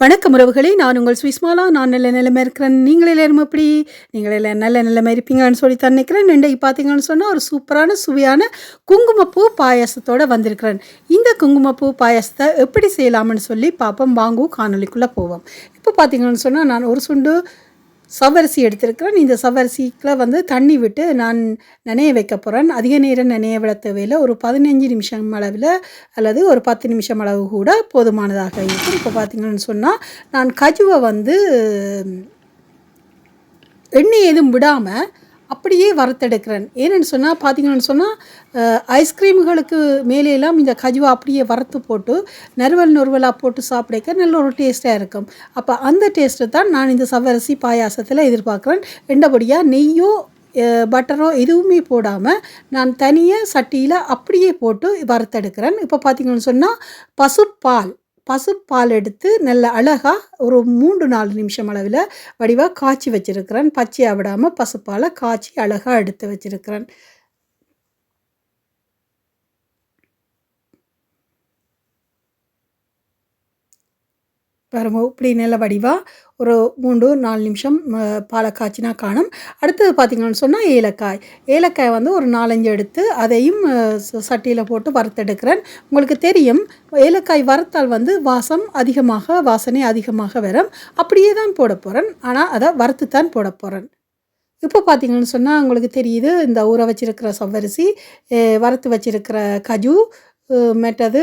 வணக்கம் உறவுகளே நான் உங்கள் சுவிஸ்மாலா நான் நல்ல நிலைமை இருக்கிறேன். நீங்களே எல்லாரும் எப்படி? நீங்களே நல்ல நிலைமை இருப்பீங்கன்னு சொல்லி தான் நினைக்கிறேன் இன்றைக்கு பார்த்தீங்கன்னு சொன்னால் ஒரு சூப்பரான சுவையான குங்குமப்பூ பாயாசத்தோட வந்திருக்கிறேன். இந்த குங்குமப்பூ பாயாசத்தை எப்படி செய்யலாம்னு சொல்லி பார்ப்போம். வாங்குவோம் காணொலிக்குள்ளே போவோம். இப்போ பார்த்தீங்கன்னு சொன்னால் நான் ஒரு சுண்டு சவ்வரிசி எடுத்திருக்கிறேன். இந்த சவ்வரிசிக்குள்ள வந்து தண்ணி விட்டு நான் நனைய வைக்க போகிறேன் அதிக நேரம் நனைய விட தேவையில் ஒரு பதினஞ்சு நிமிஷம் அளவில் அல்லது ஒரு பத்து நிமிஷம் அளவு கூட போதுமானதாக இருக்கும். இப்போ பார்த்திங்கன்னு சொன்னால் நான் கஜுவை வந்து எண்ணெய் எதுவும் விடாமல் அப்படியே வறுத்தெடுக்கிறேன். ஏன்னு சொன்னால் பார்த்தீங்கன்னு சொன்னால் ஐஸ்கிரீம்களுக்கு மேலேலாம் இந்த கஜுவா அப்படியே வறுத்து போட்டு நறுவல் நொறுவலாக போட்டு சாப்பிடக்க நல்ல ஒரு டேஸ்ட்டாக இருக்கும். அப்போ அந்த டேஸ்ட்டு தான் நான் இந்த சவ்வரிசி பாயாசத்தில் எதிர்பார்க்குறேன். ரெண்டபடியாக நெய்யோ பட்டரோ எதுவுமே போடாமல் நான் தனியாக சட்டியில் அப்படியே போட்டு வறுத்தெடுக்கிறேன். இப்போ பார்த்தீங்கன்னு சொன்னால் பசுப்பால். பசுப்பால் எடுத்து நல்ல அழகாக ஒரு மூன்று நாலு நிமிஷம் அளவில் வடிவாக காய்ச்சி வச்சுருக்கிறேன். பச்சையாக விடாமல் பசுப்பாலை காய்ச்சி அழகாக எடுத்து வச்சிருக்கிறேன். பாருங்க இப்படி நல்ல வடிவாக ஒரு மூன்று நாலு நிமிஷம் பாலை காய்ச்சினா காணும். அடுத்தது பார்த்திங்கன்னு சொன்னால் ஏலக்காய். ஏலக்காய் வந்து ஒரு நாலஞ்சு எடுத்து அதையும் சட்டியில் போட்டு வறுத்தெடுக்கிறேன். உங்களுக்கு தெரியும் ஏலக்காய் வறுத்தால் வந்து வாசம் அதிகமாக வாசனை அதிகமாக வரும். அப்படியே தான் போட போகிறேன் ஆனால் அதை வறுத்து தான் போட போகிறேன் இப்போ பார்த்தீங்கன்னு சொன்னால் உங்களுக்கு தெரியுது இந்த ஊற வச்சிருக்கிற சவ்வரிசி வறுத்து வச்சிருக்கிற கஜு மெட்டது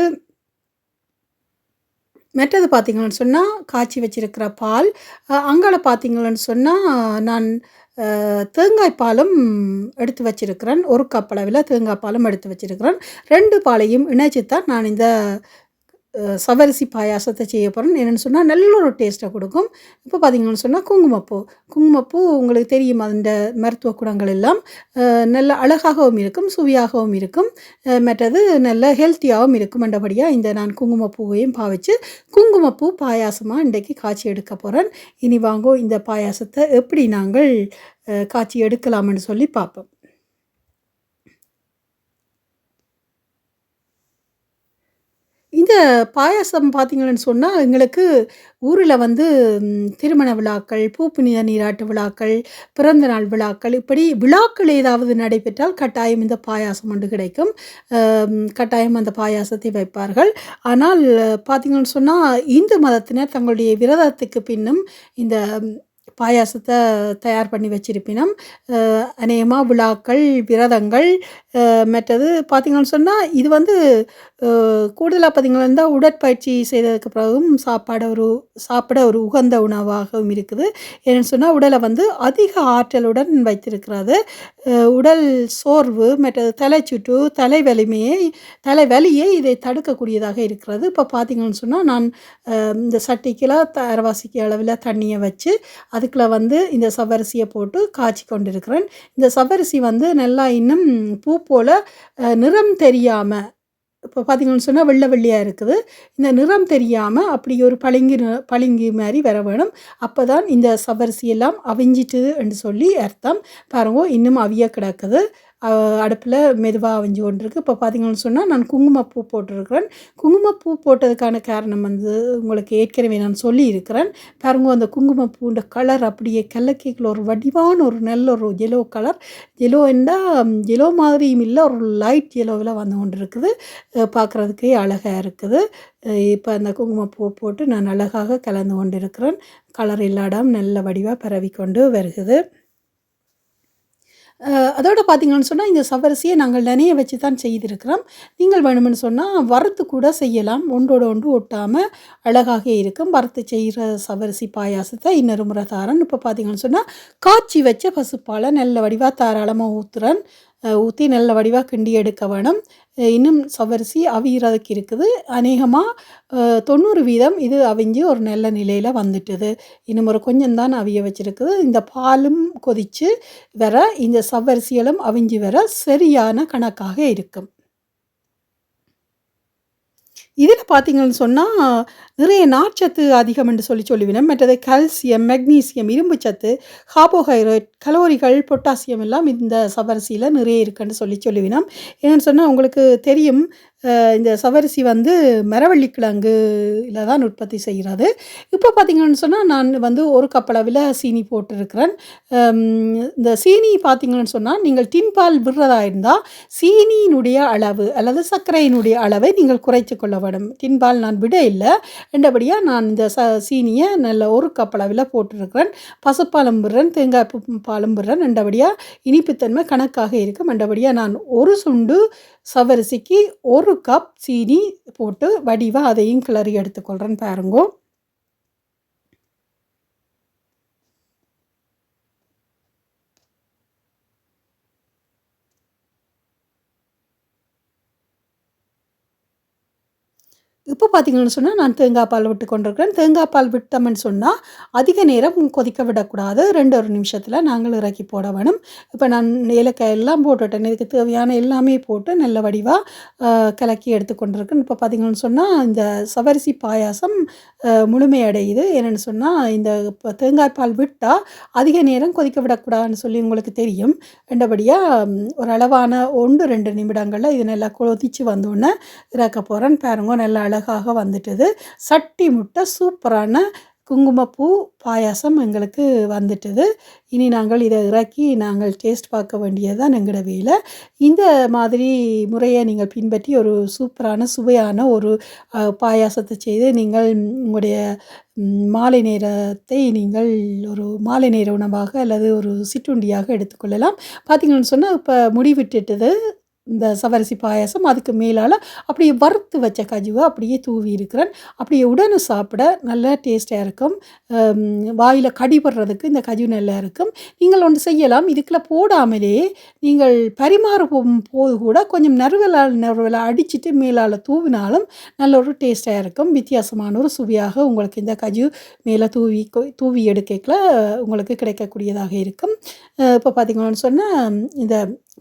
மற்றது மெட்டது பார்த்தீங்கன்னு சொன்னால் காய்ச்சி வச்சிருக்கிற பால் அஹ், அங்கால பார்த்தீங்கன்னு சொன்னால் நான் தேங்காய் பாலும் எடுத்து வச்சிருக்கிறேன். ஒரு கப் அளவில் தேங்காய் பாலும் எடுத்து வச்சிருக்கிறேன். ரெண்டு பாலையும் இணைச்சி தான் நான் இந்த சவரிசி பாயாசத்தை செய்ய போகிறேன் என்னென்னு சொன்னால் நல்ல ஒரு டேஸ்ட்டை கொடுக்கும். இப்போ பார்த்தீங்கன்னு சொன்னால் குங்குமப்பூ. குங்குமப்பூ உங்களுக்கு தெரியும் அந்த மருத்துவ குணங்கள் எல்லாம். நல்ல அழகாகவும் இருக்கும் சுவையாகவும் இருக்கும். மற்றது நல்ல ஹெல்த்தியாகவும் இருக்கும் என்றபடியாக இந்த நான் குங்குமப்பூவையும் பாவிச்சு குங்குமப்பூ பாயாசமாக இன்றைக்கு காய்ச்சி எடுக்க போகிறேன் இனி வாங்கோ இந்த பாயாசத்தை எப்படி நாங்கள் காட்சி காய்ச்சி எடுக்கலாம்னு சொல்லி பார்ப்போம். இந்த பாயாசம் பார்த்தீங்கன்னு சொன்னால் எங்களுக்கு ஊரில் வந்து ம், திருமண விழாக்கள் பூப்புனித நீராட்டு விழாக்கள் பிறந்த நாள் விழாக்கள் இப்படி விழாக்கள் ஏதாவது நடைபெற்றால் கட்டாயம் இந்த பாயாசம் ஒன்று கிடைக்கும். அம், கட்டாயம் அந்த பாயாசத்தை வைப்பார்கள். ஆனால் பார்த்தீங்கன்னு சொன்னால் இந்து மதத்தினர் தங்களுடைய விரதத்துக்கு பின்னும் இந்த பாயாசத்தை தயார் பண்ணி வச்சிருப்பினும். அநேகமாக விழாக்கள் விரதங்கள் மற்றது பார்த்தீங்கன்னு சொன்னால் இது வந்து கூடுதலாக பார்த்திங்கன்னா இருந்தால் உடற்பயிற்சி செய்ததுக்கு பிறகும் சாப்பாடு ஒரு சாப்பிட ஒரு உகந்த உணவாகவும் இருக்குது. ஏன்னு சொன்னால் உடலை வந்து அதிக ஆற்றலுடன் வைத்திருக்கிறது. உடல் சோர்வு மற்றது தலைச்சுட்டு தலை வலிமையை தலை வலியை இதை தடுக்கக்கூடியதாக இருக்கிறது. இப்போ பார்த்தீங்கன்னு சொன்னால் நான் இந்த சட்டிக்கில் த அரைவாசிக்கு அளவில் தண்ணியை வச்சு அது அதுக்குள்ள வந்து இந்த சவரிசியை போட்டு காய்ச்சி கொண்டிருக்கிறேன். இந்த சவ்வரிசி வந்து நல்லா இன்னும் பூ போல் நிறம் தெரியாமல் இப்போ பார்த்தீங்கன்னு சொன்னால் வெள்ளை வெள்ளையாக இருக்குது. இந்த நிறம் தெரியாமல் அப்படி ஒரு பளிங்கு பளிங்கு மாதிரி வர வேணும். அப்போ தான் இந்த சவ்வரிசி எல்லாம் அவிஞ்சிட்டு என்று சொல்லி அர்த்தம். பாருங்க இன்னும் அவிய கிடக்குது. அடுப்பில் மெதுவாக அவிஞ்சு கொண்டிருக்கு. இப்போ பார்த்தீங்கன்னு சொன்னால் நான் குங்குமப்பூ போட்டிருக்கிறேன். குங்குமப்பூ போட்டதுக்கான காரணம் வந்து உங்களுக்கு ஏற்கனவே நான் சொல்லியிருக்கிறேன். பாருங்க அந்த குங்குமப்பூண்ட கலர் அப்படியே கல்லக்கேக்கில் ஒரு வடிவான ஒரு நல்ல ஒரு எல்லோ கலர் எல்லோ என்றால் எல்லோ மாதிரியும் இல்லை ஒரு லைட் எல்லோவில் வந்து கொண்டு இருக்குது பார்க்குறதுக்கே அழகாக இருக்குது. இப்போ அந்த குங்குமப்பூ போட்டு நான் அழகாக கலந்து கொண்டு இருக்கிறேன் கலர் இல்லாடம் நல்ல வடிவாக பரவி கொண்டு வருகிறது. அதோட பார்த்தீங்கன்னு சொன்னால் இந்த சவரிசியை நாங்கள் நனைய வச்சு தான் செய்திருக்கிறோம். நீங்கள் வேணும்னு சொன்னால் வறுத்து கூட செய்யலாம். ஒன்றோட ஒன்று ஒட்டாமல் அழகாக இருக்கும். வறுத்து செய்கிற சவரிசி பாயாசத்தை இன்னொரு முறை தாரன். இப்போ பார்த்தீங்கன்னு சொன்னால் காய்ச்சி வச்ச பசுப்பாலை நல்ல வடிவாக தாராளமாக ஊற்றுறேன் ஊற்றி நல்ல வடிவாக கிண்டி எடுக்க வேணும். இன்னும் சவரிசி அவியறதுக்கு இருக்குது. அநேகமாக தொண்ணூறு வீதம் இது அவிஞ்சு ஒரு நல்ல நிலையில் வந்துட்டுது. இன்னும் ஒரு கொஞ்சம் தான் அவிய வச்சுருக்குது. இந்த பாலும் கொதித்து வர இந்த சவ்வரிசிகளும் அவிஞ்சு வர சரியான கணக்காக இருக்கும். இதில் பார்த்தீங்கன்னு சொன்னால் நிறைய நார்ச்சத்து அதிகம் என்று சொல்லி சொல்லுவினோம் மற்றது கால்சியம் மெக்னீசியம் இரும்பு சத்து கார்போஹைட்ரேட் கலோரிகள் பொட்டாசியம் எல்லாம் இந்த சவரிசியில் நிறைய இருக்குன்னு சொல்லி சொல்லுவினோம் ஏன்னு சொன்னால் உங்களுக்கு தெரியும் இந்த சவரிசி வந்து மரவள்ளி கிழங்குல தான் உற்பத்தி செய்கிறது இப்போ பார்த்திங்கன்னு சொன்னால் நான் வந்து ஒரு கப் அளவில் சீனி போட்டிருக்கிறேன். இந்த சீனி பார்த்திங்கன்னு சொன்னால் நீங்கள் டின்பால் விடுறதா இருந்தால் சீனியினுடைய அளவு அல்லது சர்க்கரையினுடைய அளவை நீங்கள் குறைத்து கொள்ள வேண்டும். டின்பால் நான் விட இல்லை. ரெண்டபடியாக நான் இந்த ச சீனியை நல்ல ஒரு கப் அளவில் போட்டிருக்கிறேன். பசுப்பாலும் விடுறேன் தேங்காய் பூ- பாலும் விடுறேன். ரெண்டபடியாக இனிப்புத்தன்மை கணக்காக இருக்கும். ரெண்டபடியாக நான் ஒரு சுண்டு சவரிசிக்கு ஒரு கப் சீனி போட்டு வடிவாக அதையும் கிளறி எடுத்துக்கொள்கிறேன்னு பாருங்கோ. இப்போ பார்த்தீங்கன்னு சொன்னால் நான் தேங்காய் பால் விட்டு கொண்டிருக்கிறேன். தேங்காய் பால் விட்டோம்னு சொன்னால் அதிக நேரம் கொதிக்க விடக்கூடாது. ரெண்டு ஒரு நிமிஷத்தில் நாங்கள் இறக்கி போட வேணும். இப்போ நான் ஏலக்காய் எல்லாம் போட்டுவிட்டேன் இதுக்கு தேவையான எல்லாமே போட்டு நல்ல வடிவாக கலக்கி எடுத்துக்கொண்டிருக்கேன் இப்போ பார்த்தீங்கன்னு சொன்னால் இந்த சவரிசி பாயாசம் முழுமையடையுது. என்னென்னு சொன்னால் இந்த இப்போ தேங்காய் பால் விட்டால் அதிக நேரம் கொதிக்க விடக்கூடாதுன்னு சொல்லி உங்களுக்கு தெரியும். ரெண்டபடியாக ஒரு அளவான ஒன்று ரெண்டு நிமிடங்களில் இது நல்லா கொதிச்சு வந்தோடனே இறக்க போகிறேன் பாருங்க நல்லா அழகாக வந்துட்டது. சட்டி முட்டை சூப்பரான குங்குமப்பூ பாயாசம் எங்களுக்கு வந்துட்டது. இனி நாங்கள் இதை இறக்கி நாங்கள் டேஸ்ட் பார்க்க வேண்டியது தான் எங்களோட வேலை. இந்த மாதிரி முறையை நீங்கள் பின்பற்றி ஒரு சூப்பரான சுவையான ஒரு பாயாசத்தை செய்து நீங்கள் உங்களுடைய மாலை நேரத்தை நீங்கள் ஒரு மாலை நேர உணவாக அல்லது ஒரு சிற்றுண்டியாக எடுத்துக்கொள்ளலாம். பார்த்தீங்கன்னு சொன்னால் இப்போ முடிவிட்டுட்டது இந்த சவரிசி பாயாசம் அதுக்கு மேலால் அப்படியே வறுத்து வச்ச கஜுவை அப்படியே தூவி இருக்கிறேன். அப்படியே உடனே சாப்பிட நல்லா டேஸ்ட்டாக இருக்கும். வாயில் கடிபடுறதுக்கு இந்த கஜு நல்லா இருக்கும். நீங்கள் ஒன்று செய்யலாம். இதுக்குள்ள போடாமலே நீங்கள் பரிமாற போகும் போது கூட கொஞ்சம் நறுவலால் நறுவலை அடிச்சுட்டு மேலால் தூவினாலும் நல்ல ஒரு டேஸ்ட்டாக இருக்கும். வித்தியாசமான ஒரு சுவையாக உங்களுக்கு இந்த கஜு மேலே தூவி கொ- தூவி எடுக்கல உங்களுக்கு கிடைக்கக்கூடியதாக இருக்கும். இப்போ பார்த்திங்கன்னு சொன்னால் இந்த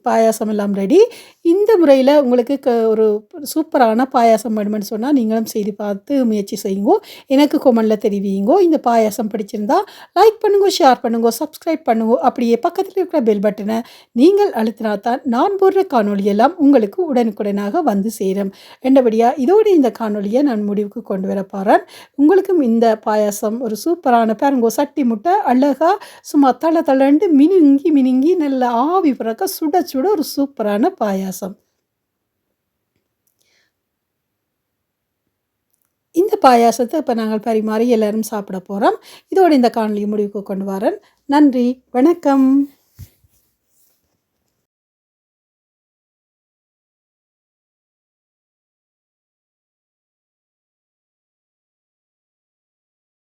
பாயாசம் எல்லாம் ரெடி இந்த முறையில் உங்களுக்கு க ஒரு சூப்பரான பாயாசம் வேணுமென்னு சொன்னால் நீங்களும் செய்து பார்த்து முயற்சி செய்யுங்க. எனக்கு கொமெண்டில் தெரிவிங்க இந்த பாயாசம் பிடிச்சிருந்தா லைக் பண்ணுங்க ஷேர் பண்ணுங்க சப்ஸ்கிரைப் பண்ணுங்க. அப்படியே பக்கத்தில் இருக்கிற பெல் பட்டனை நீங்கள் அழுத்தினா தான் நான் போடுற காணொளி எல்லாம் உங்களுக்கு உடனுக்குடனாக வந்து சேரும். என்றபடியாக இதோடு இந்த காணொலியை நான் முடிவுக்கு கொண்டு வர போகிறேன் உங்களுக்கும் இந்த பாயாசம் ஒரு சூப்பரான பாருங்க சட்டி முட்டை அழகாக சும்மா தள தளண்டு மினுங்கி மினுங்கி நல்ல ஆவி பிறக்க சுட சுட ஒரு சூப்பரான பாயாசம். இந்த பாயாசத்தை இப்போ நாங்கள் பரிமாறி எல்லாரும் சாப்பிட போகிறோம் இதோடு இந்த காணொலியை முடிவுக்கு கொண்டு வரேன். நன்றி வணக்கம்.